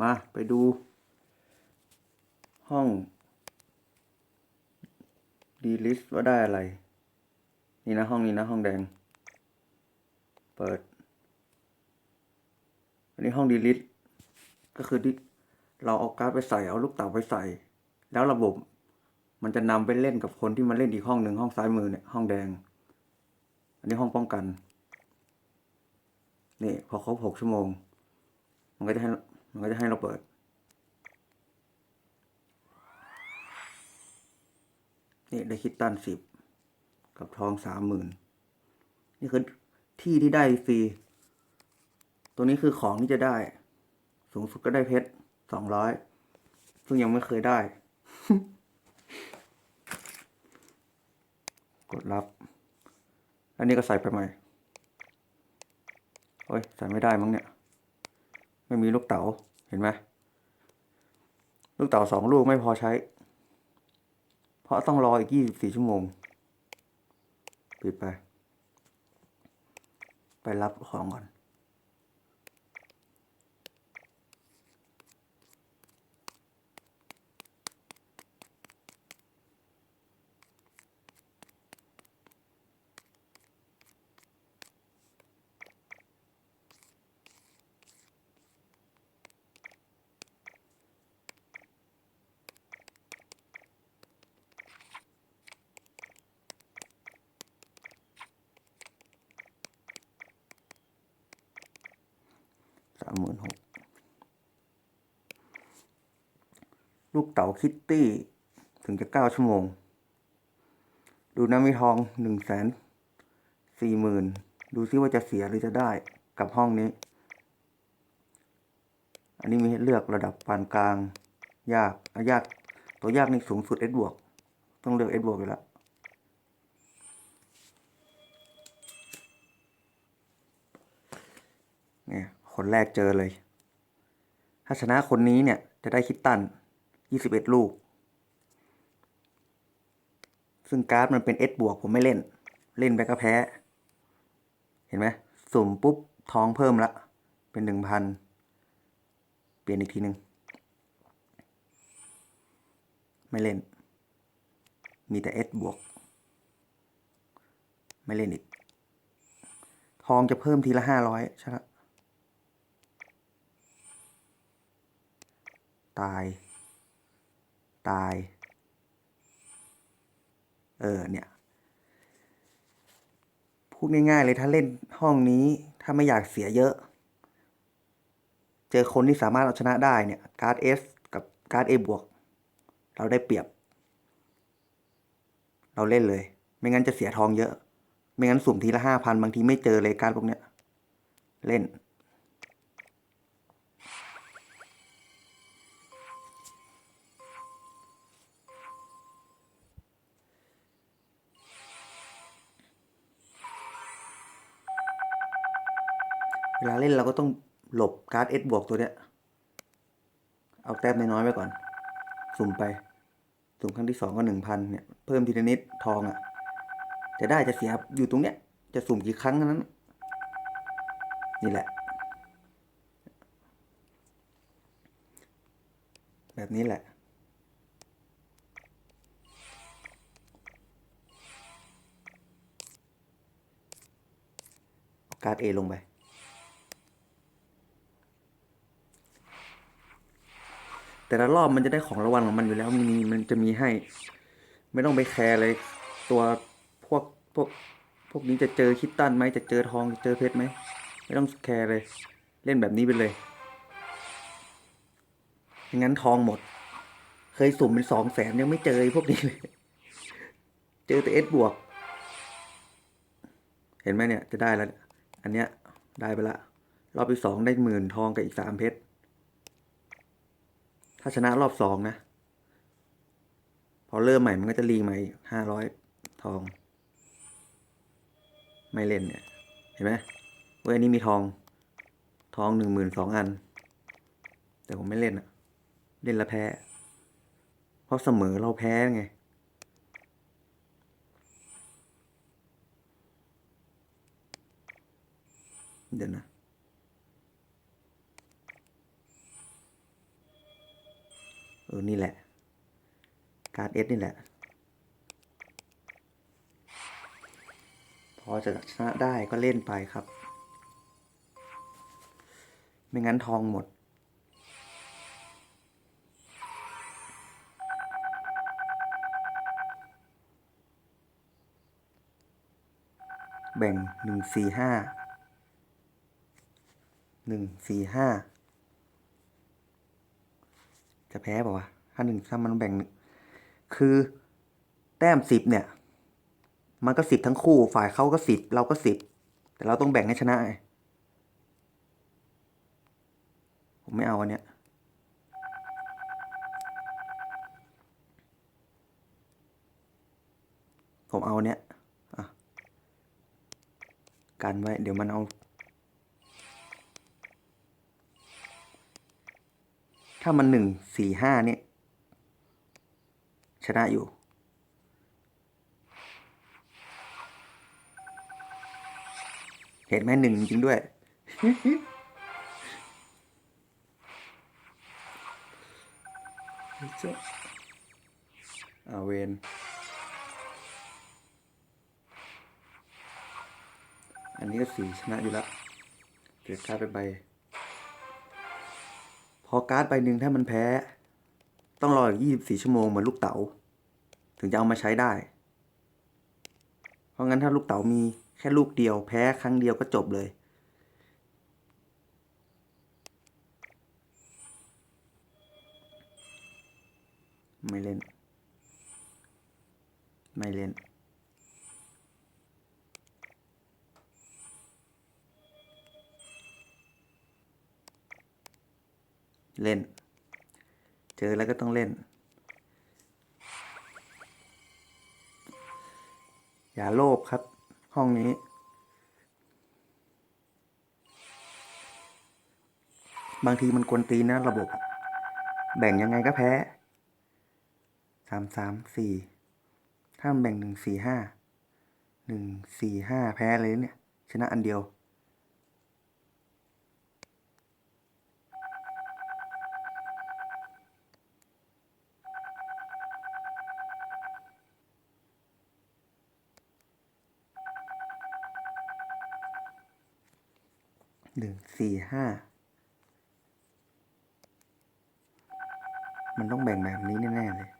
มาไปดู ห้องดีลิสว่าได้อะไร นี่นะห้องนี้นะห้องแดง เปิด อันนี้ห้องดีลิสก็คือที่เราเอาการ์ดไปใส่เอาลูกเต๋าไปใส่ แล้วระบบมันจะนำไปเล่นกับคนที่มาเล่นอีกห้องหนึ่งห้องซ้ายมือเนี่ยห้องแดง อันนี้ห้องป้องกัน นี่พอครบหกชั่วโมง มันก็จะให้ มันก็จะให้เราเปิด นี่ได้คิดตันสิบกับทองสามหมื่นนี่คือที่ที่ได้ฟรี ตัวนี้คือของที่จะได้ สูงสุดก็ได้เพชรสองร้อยซึ่งยังไม่เคยได้ กดรับ อันนี้ก็ใส่ไปใหม่ โอ้ย ใส่ไม่ได้มั้งเนี่ย ไม่มีลูกเต๋าเห็นไหมลูกเต๋าสองลูกไม่พอใช้ เพราะต้องรออีกยี่สิบสี่ชั่วโมง ปิดไป ไปรับของก่อนามหมื่นหกลูกเต๋าคิตตี้ถึงจะเก้าชั่วโมง ดูน้ำมีทองหนึ่งแสนสี่หมื่นดูซิว่าจะเสียหรือจะได้กับห้องนี้ อันนี้มีให้เลือกระดับปานกลาง ยากอะยาก ตัวยากนี่สูงสุดเอสบวกต้องเลือกเอสบวกอยู่แล้ว คนแรกเจอเลย ถ้าชนะคนนี้เนี่ยจะได้คิดตันยี่สิบเอ็ดลูก ซึ่งการ์ดมันเป็นเอสบวกผมไม่เล่น เล่นไปก็แพ้ เห็นไหมสุ่มปุ๊บทองเพิ่มละเป็นหนึ่งพันเปลี่ยนอีกทีหนึ่งไม่เล่น มีแต่เอสบวก ไม่เล่นอีก ทองจะเพิ่มทีละห้าร้อยใช่ไหม ตาย ตาย เออ เนี่ย พูดง่ายๆเลยถ้าเล่นห้องนี้ ถ้าไม่อยากเสียเยอะ เจอคนที่สามารถเอาชนะได้เนี่ย การ์ดเอสกับการ์ดเอบวก เราได้เปรียบ เราเล่นเลย ไม่งั้นจะเสียทองเยอะ ไม่งั้นสุ่มทีละห้าพันบางทีไม่เจอเลยการพวกเนี้ย เล่น เวลาเล่นเราก็ต้องหลบการ์ดเอสบวกตัวเนี้ย เอาแต้มน้อยๆไว้ก่อน สุ่มไป สุ่มครั้งที่สองก็หนึ่งพันเนี่ย เพิ่มทีละนิดทองอะ่ะ จะได้จะเสียอยู่ตรงเนี้ย จะสุ่มกี่ครั้งนั้น นี่แหละ แบบนี้แหละเอาการ์ดเอลงไป แต่ละรอบมันจะได้ของรางวัลของมันอยู่แล้วมันมีมันจะมีให้ ไม่ต้องไปแคร์เลย ตัวพวกพวกพวกนี้จะเจอคิตตันไหมจะเจอทองจะเจอเพชรไหมไม่ต้องแคร์เลย เล่นแบบนี้ไปเลยไม่งั้นทองหมด เคยสุ่มเป็นสองแสนยังไม่เจอพวกนี้เลย เจอแต่เอสบวก เห็นไหมเนี่ยจะได้แล้ว อันเนี้ยได้ไปละ รอบที่สองได้หมื่นทองกับอีกสามเพชร ถ้าชนะรอบสองนะ พอเริ่มใหม่มันก็จะรีใหม่ห้าร้อยทอง ไม่เล่นเนี่ย เห็นไหมเว้ยอันนี้มีทอง ทองหนึ่งหมื่นสองอัน แต่ผมไม่เล่นอะเล่นแล้วแพ้ เพราะเสมอเราแพ้ไงเดี๋ยวนะ ออนี่แหละ การ์ดเอสนี่แหละ พอจะชนะได้ก็เล่นไปครับ ไม่งั้นทองหมดแบ่งหนึ่งสี่ห้าหนึ่งสี่ห้า จะแพ้ป่าวะถ้าหนึ่งถ้ามันแบ่ง คือแต้มสิบเนี่ย มันก็สิบทั้งคู่ ฝ่ายเขาก็สิบเราก็สิบแต่เราต้องแบ่งให้ชนะไงผมไม่เอาอันเนี้ยผมเอาอันเนี้ยอะกันไว้ เดี๋ยวมันเอา ถ้ามันหนึ่งสี่ห้าเนี่ย ชนะอยู่ เห็นไหมหนึ่งจริงด้วยอาเวนอันนี้ก็สีชนะอยู่แล้วเกิดกาไปใบ พอการ์ดใบหนึ่งถ้ามันแพ้ ต้องรออีกยี่สิบสี่ชั่วโมงเหมือนลูกเต๋าถึงจะเอามาใช้ได้ เพราะงั้นถ้าลูกเต๋ามีแค่ลูกเดียว แพ้ครั้งเดียวก็จบเลย ไม่เล่น ไม่เล่น เล่น เจอแล้วก็ต้องเล่น อย่าโลภครับ ห้องนี้ บางทีมันกวนตีนะระบบ แบ่งยังไงก็แพ้สามสามสี่ถ้ามันแบ่งหนึ่งสี่ห้าหนึ่งสี่ห้าแพ้เลยเนี่ย ชนะอันเดียว หนึ่ง สี่ห้ามันต้องแบ่งแบบนี้แน่ๆเลย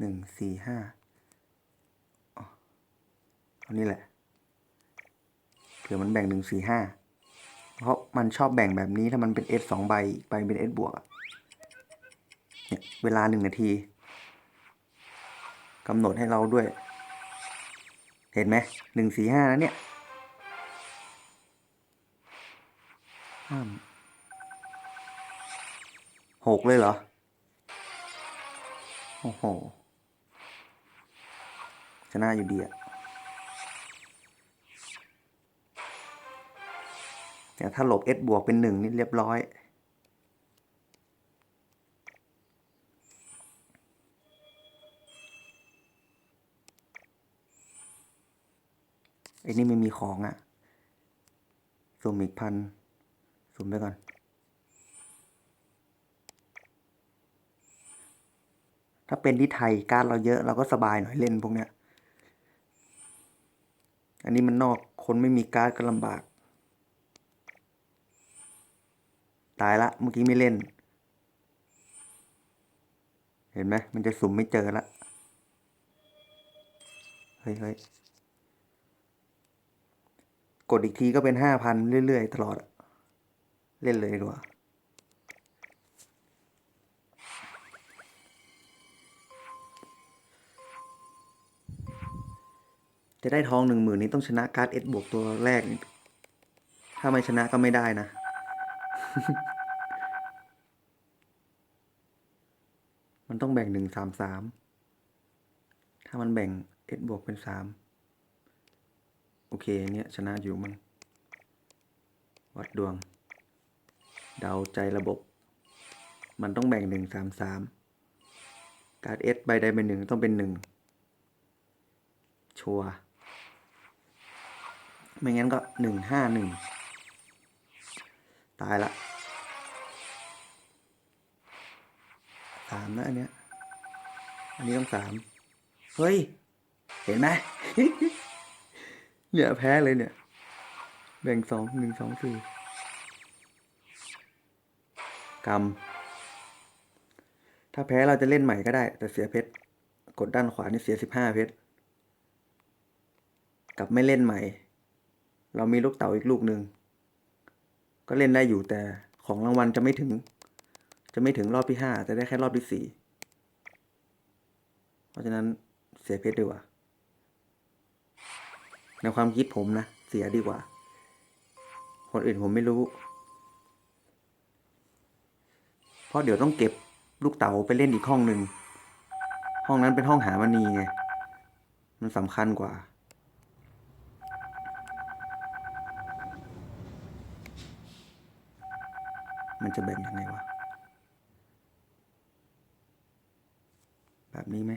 หนึ่งสี่ห้าอ๋อเอานี่แหละเผื่อมันแบ่งหนึ่งสี่ห้าเพราะมันชอบแบ่งแบบนี้ถ้ามันเป็น S สองใบอีกใบเป็น S บวกเนี่ยเวลาหนึ่งนาที กำหนดให้เราด้วย เห็นไหมหนึ่งสี่ห้าแล้วเนี่ยห้าหกเลยเหรอ โอ้โห ชนะอยู่ดีอะแต่ถ้าหลบ S บวกเป็นหนึ่งนี่เรียบร้อย อ้นี่ไม่มีของอะ่ะสุ่มอีกพันสุ่มไปก่อน ถ้าเป็นที่ไทยการเราเยอะเราก็สบายหน่อยเล่นพวกเนี้ย อันนี้มันนอกคนไม่มีการก็ลำบาก ตายละเมื่อกี้ไม่เล่น เห็นไหมมันจะสุ่มไม่เจอละ เฮ้ยเฮ้ย กดอีกทีก็เป็นห้าพันเรื่อย ๆ ตลอด เล่นเลยดีกว่า จะได้ทองหนึ่งหมื่นนี้ต้องชนะการ์ดเอสบวกตัวแรกนี่ถ้าไม่ชนะก็ไม่ได้นะมันต้องแบ่งหนึ่งสามสาม ถ้ามันแบ่งเอสบวกเป็นสาม โอเคเนี่ยชนะอยู่มันวัดดวง เดาใจระบบ มันต้องแบ่งหนึ่งสามสามการเอสใบใดใบหนึ่งต้องเป็นหนึ่งชัวไม่งั้นก็หนึ่งห้าหนึ่งตายละสามนะอันเนี้ย อันนี้ต้องสาม เฮ้ย เห็นไหม เนี่ยแพ้เลยเนี่ย แบ่งสองหนึ่งสองสี่กำถ้าแพ้เราจะเล่นใหม่ก็ได้ แต่เสียเพชร กดด้านขวานี่เสียสิบห้าเพชร กับไม่เล่นใหม่ เรามีลูกเต๋าอีกลูกหนึ่ง ก็เล่นได้อยู่แต่ของรางวัลจะไม่ถึง จะไม่ถึงรอบที่ห้าจะได้แค่รอบที่สี่ เพราะฉะนั้นเสียเพชรดีกว่า ในความคิดผมนะ เสียดีกว่า คนอื่นผมไม่รู้ เพราะเดี๋ยวต้องเก็บลูกเต๋าไปเล่นอีกห้องหนึ่ง ห้องนั้นเป็นห้องหามณีไง มันสำคัญกว่า มันจะแบ่งยังไงวะ แบบนี้ไหม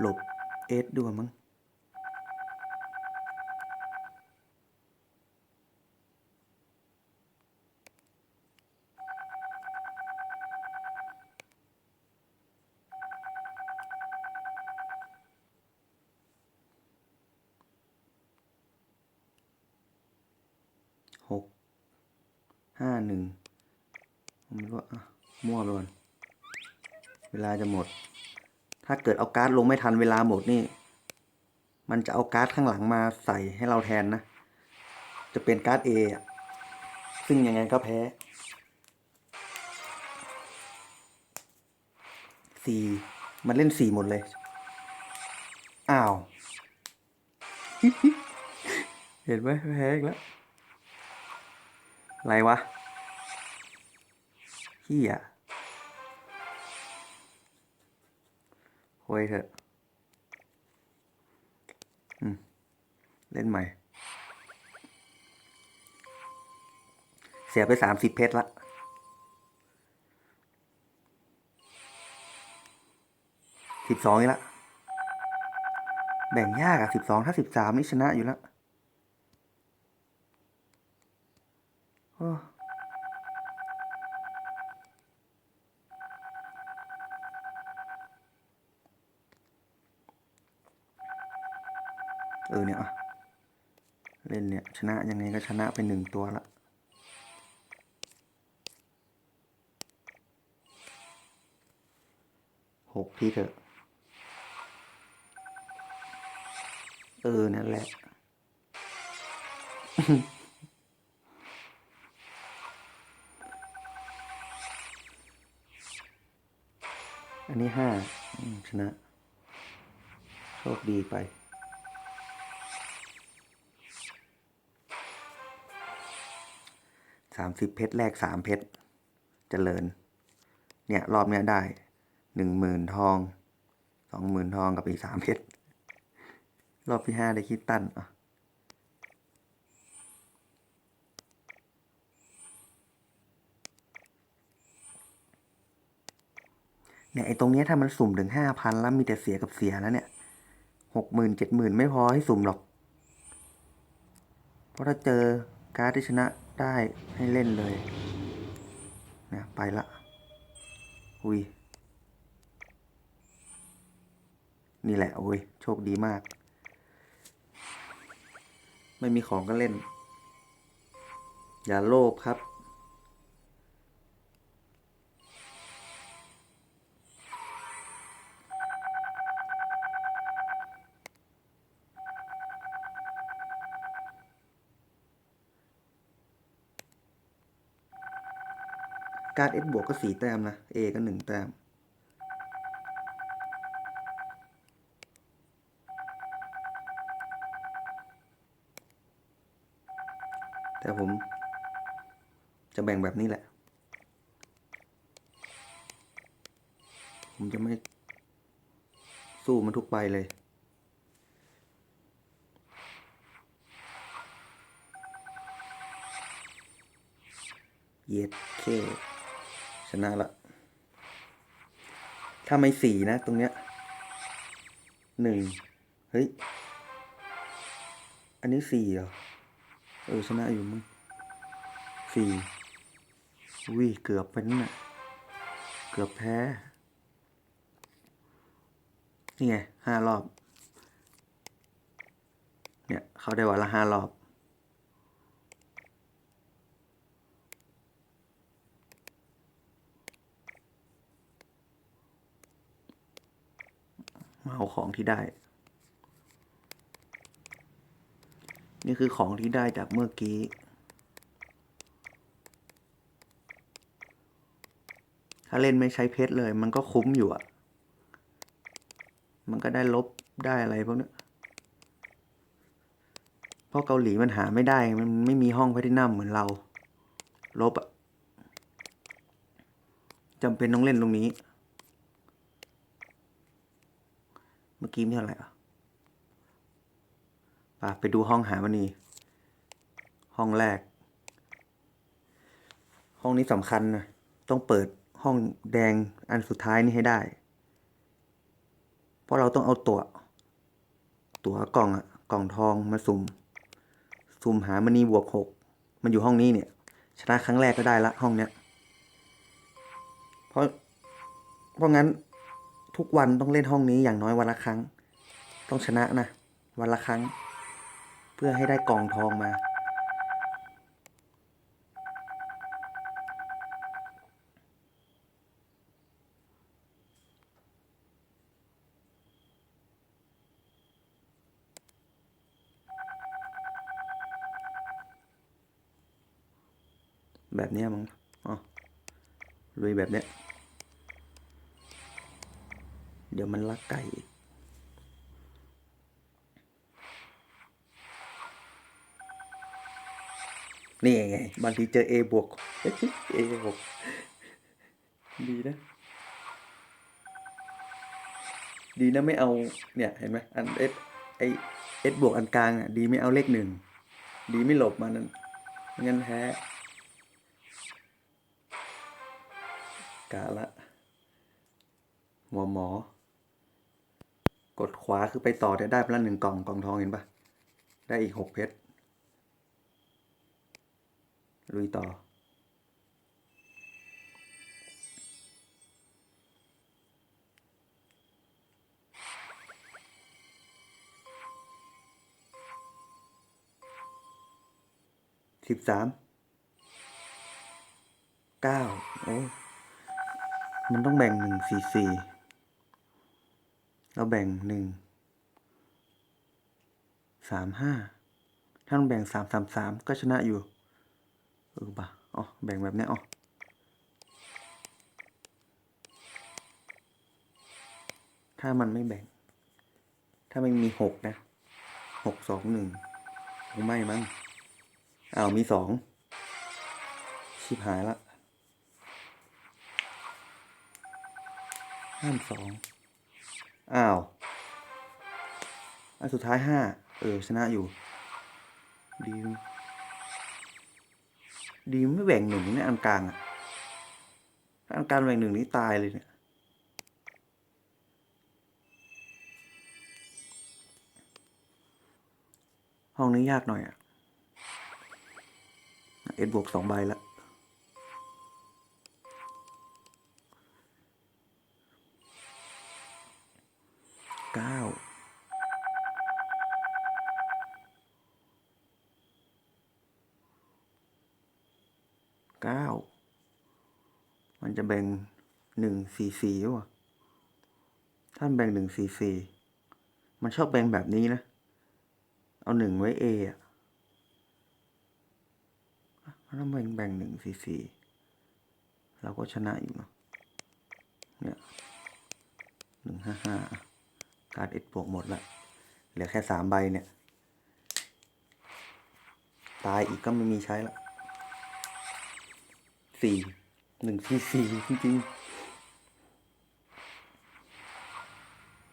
หลบเอสด้วยมั้งหกห้าหนึ่งผมไม่รู้อะมั่วไปก่อนเวลาจะหมด ถ้าเกิดเอาการ์ดลงไม่ทันเวลาหมดนี่ มันจะเอาการ์ดข้างหลังมาใส่ให้เราแทนนะ จะเป็นการ์ดเอซึ่งยังไงก็แพ้สี่มันเล่นสี่หมดเลย อ้าว เห็นไหมแพ้อีกแล้ว อะไรวะเฮีย โวยเถอะอืมเล่นใหม่ เสียไปสามสิบเพชรละสิบสองนี่ละ แบ่งยากอะสิบสองถ้าสิบสามนี่ชนะอยู่แล้ว โอ้เออเนี่ยอะ เล่นเนี่ยชนะยังไงก็ชนะไปหนึ่งตัวละหกที่เถอะ เออ นั่นแหละ อันนี้ห้าชนะ โชคดีไป สามสิบเพชรแรกสามเพชรเจริญ เนี่ยรอบเนี้ยได้หนึ่งหมื่นทองสองหมื่นทองกับอีกสามเพชรรอบที่ห้าได้คิดตั้นอะเนี่ยไอ้ตรงเนี้ยถ้ามันสุ่มถึงห้าพันแล้วมีแต่เสียกับเสียแล้วเนี่ยหกหมื่นเจ็ดหมื่นไม่พอให้สุ่มหรอก เพราะถ้าเจอการ์ดที่ชนะ ได้ให้เล่นเลยนะไปละอุ้ยนี่แหละโอ้ยโชคดีมาก ไม่มีของก็เล่น อย่าโลภครับ การ์ดเอสบวกก็สี่แต้มนะ A ก็หนึ่งแต้ม แต่ผมจะแบ่งแบบนี้แหละ ผมจะไม่สู้มันทุกใบเลยเย็ดเค นะละ ถ้าไม่สี่นะ ตรงเนี้ยหนึ่งเฮ้ย อันนี้สี่เหรอ เออชนะอยู่มั้งสี่วิเกือบไปนั่นน่ะ เกือบแพ้ นี่ไงห้ารอบ เนี่ย เขาได้วันละห้ารอบ มาเอาของที่ได้ นี่คือของที่ได้จากเมื่อกี้ถ้าเล่นไม่ใช้เพชรเลย มันก็คุ้มอยู่อะมันก็ได้ลบได้อะไรพวกเนี้เพราะเกาหลีมันหาไม่ได้ มันไม่มีห้องแพทินัมเหมือนเรา ลบอะจำเป็นต้องเล่นตรงนี้ เมื่อกี้ไม่เท่าไหร่อะไปไปดูห้องหามณีห้องแรก ห้องนี้สำคัญนะ ต้องเปิดห้องแดงอันสุดท้ายนี้ให้ได้ เพราะเราต้องเอาตัว ตัวกล่องอะกล่องทองมาสุ่ม สุ่มหามณีบวกหก มันอยู่ห้องนี้เนี่ย ชนะครั้งแรกก็ได้ละห้องเนี้ย เพราะ เพราะงั้น ทุกวันต้องเล่นห้องนี้อย่างน้อยวันละครั้ง ต้องชนะนะ วันละครั้ง เพื่อให้ได้กล่องทองมาแบบนี้มั้งอ๋อลุยแบบเนี้ย เดี๋ยวมันลักไก่อีกนี่ไงบางทีเจอ A บวก A บวกดีนะ ดีนะไม่เอา เนี่ย เห็นไหมอันเอสไอเอสบวกอันกลางอะ ดีไม่เอาเลขหนึ่ง ดีไม่หลบมันนั่นงั้นแพ้กาละ หมอหมอ กดขวาคือไปต่อได้ได้ไปละหนึ่งกล่องกล่องทองเห็นปะได้อีกหกเพชรลุยต่อ สิบสาม เก้า โอ้ มันต้องแบ่งหนึ่งสี่สี่ เราแบ่งหนึ่งสามห้าถ้าต้องแบ่งสามสามสามก็ชนะอยู่เออป่ะอ๋อแบ่งแบบนี้อ๋อถ้ามันไม่แบ่ง ถ้ามันมีหกนะหกสองหนึ่งคงไม่มั้งอ้าวมีสองชิบหายละห้ามสอง อ้าว อันสุดท้ายห้า เออ ชนะอยู่ ดี ดีไม่แบ่งหนึ่งในอันกลางอะอันกลางแบ่งหนึ่งนี่ตายเลยเนี่ยห้องนี้ยากหน่อยอะเอ็ดบวกสองใบละ สี่วะถ้าแบ่งหนึ่งสี่สี่มันชอบแบ่งแบบนี้นะ เอาหนึ่งไว้เออะถ้าแบ่งแบ่งหนึ่งสี่สี่เราก็ชนะอยู่เนอะเนี่ยหนึ่งห้าห้าการเอ็ดบวกหมดละเหลือแค่สามใบเนี่ย ตายอีกก็ไม่มีใช้ละสี่หนึ่งสี่สี่จริงๆ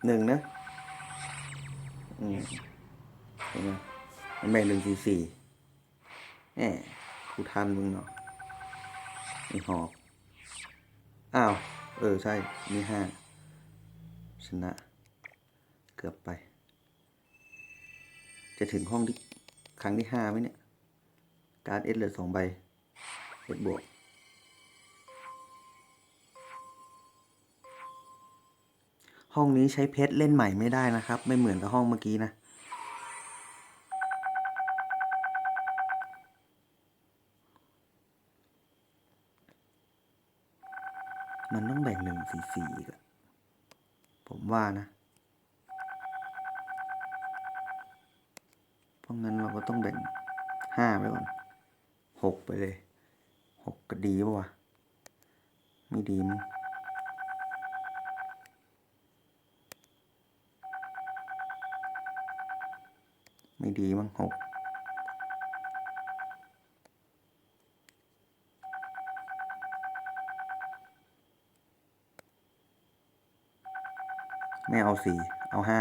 หนึ่งนะ อืมเห็นไหมมันแบ่หนึ่งสี่สี่แหมกูทันมึงเนาะไอหอก อ้าว เออ ใช่ มีห้าชนะ เกือบไป จะถึงห้องที่ครั้งที่ห้าไหมเนี่ย การ์ดเอสเหลือสองใบเอสบวก ห้องนี้ใช้เพชรเล่นใหม่ไม่ได้นะครับ ไม่เหมือนกับห้องเมื่อกี้นะ มันต้องแบ่งหนึ่งสี่สี่อีกผมว่านะ เพราะงั้นเราก็ต้องแบ่งห้าไว้ก่อนหกไปเลยหกก็ดีปะวะ ไม่ดีมั้ง ดีมั้งหกไม่เอาสี่เอาห้า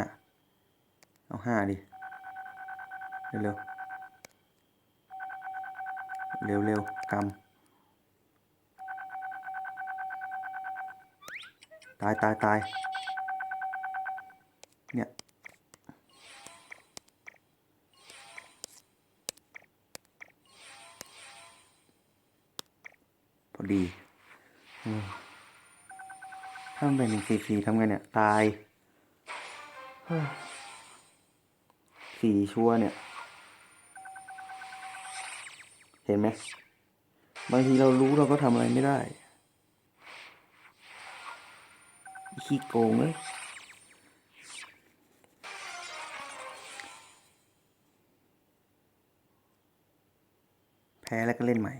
เอาห้าดิ เร็วเร็วเร็วกำตายตายตายเนี่ย ดีถ้ามันเป็นหนึ่งสี่สี่ทำไงเนี่ย ตายเฮ้ยสี่ชัวร์เนี่ย เห็นไหมบางทีเรารู้เราก็ทำอะไรไม่ได้ขี้โกงเลยแพ้แล้วก็เล่นใหม่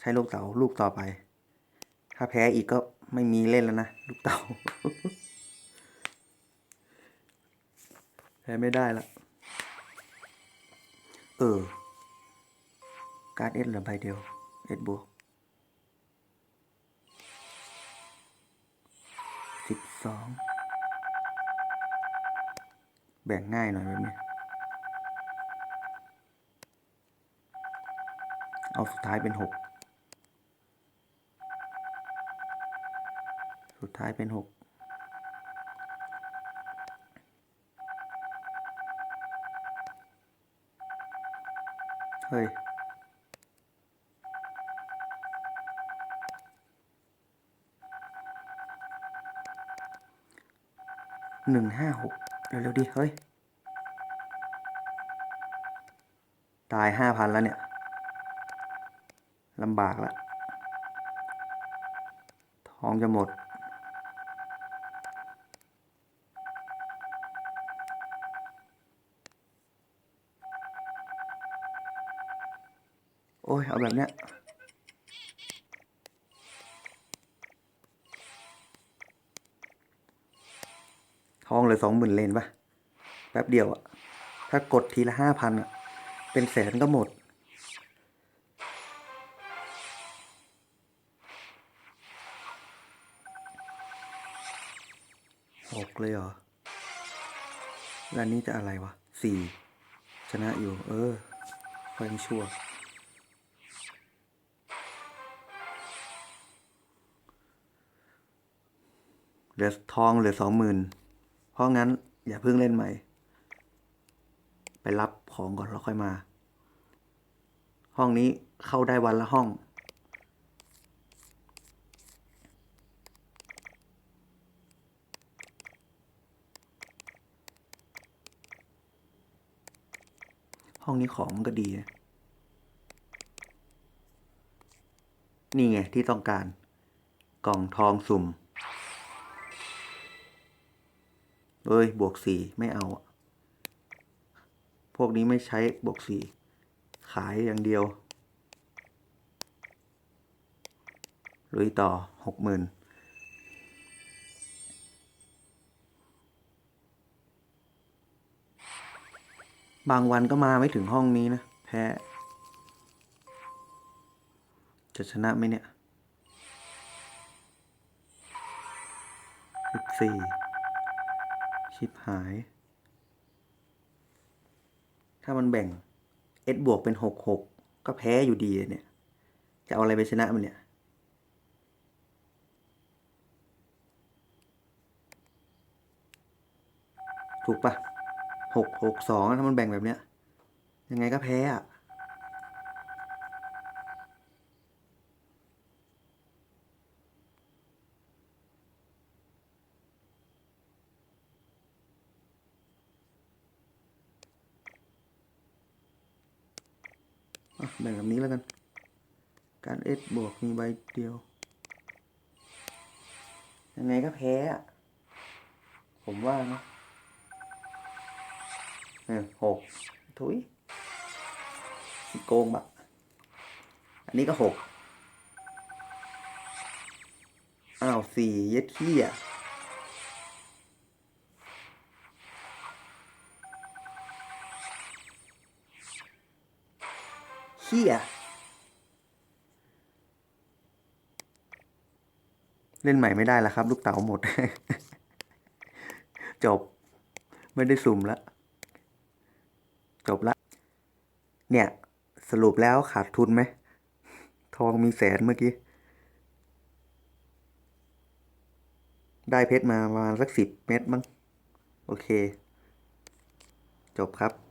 ใช้ลูกเต๋าลูกต่อไป ถ้าแพ้อีกก็ไม่มีเล่นแล้วนะ ลูกเต๋าแพ้ไม่ได้ละ เออ การ์ดเอสเหลือใบเดียว เอสบวกสิบสองแบ่งง่ายหน่อยแบบนี้เอาสุดท้ายเป็นหก สุด ท้ายเป็นหกเฮ้ย หนึ่งห้าหกเร็วๆดิเฮ้ย ตายห้าพันแล้วเนี่ยลำบากละทองจะหมด อ้ย เอาแบบเนี้ยทองเลือสองหมื่นเลนปะแป๊บเดียวอะถ้ากดทีละห้าพันอะเป็นแสนก็หมด หกเลยเหรอ แล้วนี้จะอะไรวะสี่ชนะอยู่ เออค่อยยังชั่ว เหลือทองเหลือสองหมื่นเพราะงั้นอย่าเพิ่งเล่นใหม่ ไปรับของก่อนแล้วค่อยมา ห้องนี้เข้าได้วันละห้อง ห้องนี้ของมันก็ดีนะนี่ไงที่ต้องการ กล่องทองสุ่ม เอ้ย บวกสี่ไม่เอา พวกนี้ไม่ใช้บวกสี่ขายอย่างเดียวลุยต่อหกหมื่นบางวันก็มาไม่ถึงห้องนี้นะ แพ้ จะชนะไหมเนี่ยสิบสี่ ชิปหาย ถ้ามันแบ่ง s บวกเป็นหกหกก็แพ้อยู่ดีเนี่ย จะเอาอะไรไปชนะมันเนี่ย ถูกปะหกหกสองถ้ามันแบ่งแบบเนี้ย ยังไงก็แพ้อะ นี้แล้วกัน การเอสบวกมีใบเดียว ยังไงก็แพ้อะผมว่านะหกถุยโกงบะอันนี้ก็หกอ้าวสี่เย็ดขี้อะ ขี้อะเล่นใหม่ไม่ได้แล้วครับ ลูกเต๋าหมด จบ ไม่ได้สุ่มล้วจบละ เนี่ย สรุปแล้วขาดทุนไหม ทองมีแสนเมื่อกี้ ได้เพชรมาประมาณสักสิบเม็ดมั้ง โอเค จบครับ